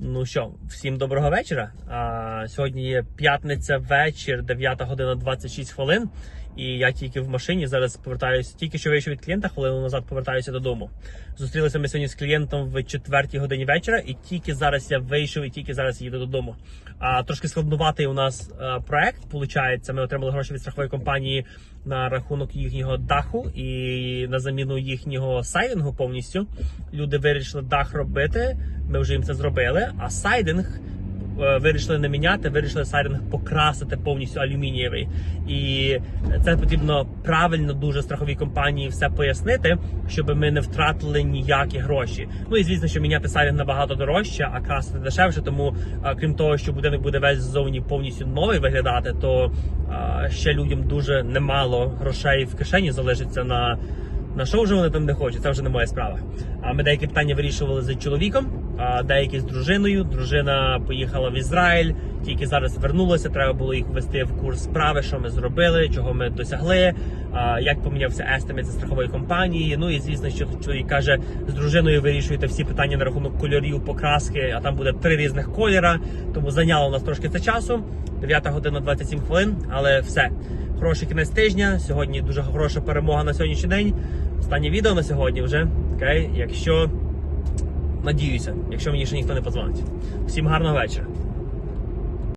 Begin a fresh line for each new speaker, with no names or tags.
Ну що, всім доброго вечора. А, сьогодні є п'ятниця вечір, 9 година 26 хвилин. І я тільки в машині зараз повертаюся, тільки що вийшов від клієнта, хвилину назад повертаюся додому. Зустрілися ми сьогодні з клієнтом в 4 годині вечора, і тільки зараз я вийшов, і тільки зараз їду додому. А трошки складнуватий у нас а, проект. Получається, ми отримали гроші від страхової компанії на рахунок їхнього даху і на заміну їхнього сайдингу повністю. Люди вирішили дах робити. Ми вже їм це зробили. А сайдинг е, вирішили не міняти, вирішили сайдинг покрасити повністю алюмінієвий. І це потрібно правильно дуже страховій компанії все пояснити, щоб ми не втратили ніякі гроші. Ну і звісно, що міняти сайдинг набагато дорожче, а красити дешевше. Тому е, крім того, що будинок буде весь ззовні повністю новий виглядати, то е, ще людям дуже немало грошей в кишені залишиться на. На що вже вони там не хочуть, це вже не моя справа. А ми деякі питання вирішували з чоловіком, деякі з дружиною. Дружина поїхала в Ізраїль, тільки зараз вернулася. Треба було їх ввести в курс справи, що ми зробили, чого ми досягли, як помінявся естимет зі страхової компанії. Ну і звісно, що чоловік каже, з дружиною вирішуєте всі питання на рахунок кольорів, покраски, а там буде три різних кольора. Тому зайняло нас трошки це часу. 9 година 27 хвилин, але все. Хороший кінець тижня. Сьогодні дуже хороша перемога на сьогоднішній день. Останнє відео на сьогодні вже. Окей, якщо надіюся, якщо мені ще ніхто не подзвонить. Всім гарного вечора.